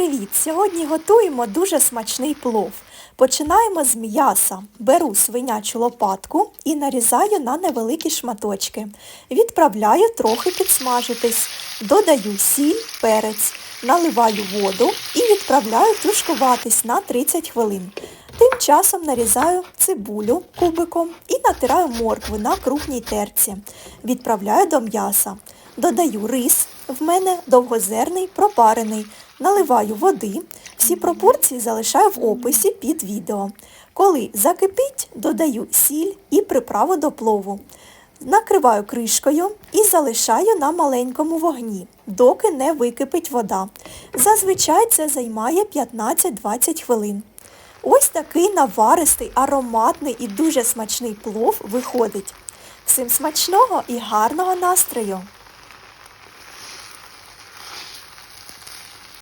привіт! Сьогодні готуємо дуже смачний плов. Починаємо з м'яса. Беру свинячу лопатку і нарізаю на невеликі шматочки. Відправляю трохи підсмажитись. Додаю сіль, перець, наливаю воду і відправляю тушкуватись на 30 хвилин. Тим часом нарізаю цибулю кубиком і натираю моркву на крупній терці. Відправляю до м'яса. Додаю рис, в мене довгозерний пропарений. Наливаю води. Всі пропорції залишаю в описі під відео. Коли закипить, додаю сіль і приправу до плову. Накриваю кришкою і залишаю на маленькому вогні, доки не википить вода. Зазвичай це займає 15-20 хвилин. Ось такий наваристий, ароматний і дуже смачний плов виходить. Всім смачного і гарного настрою!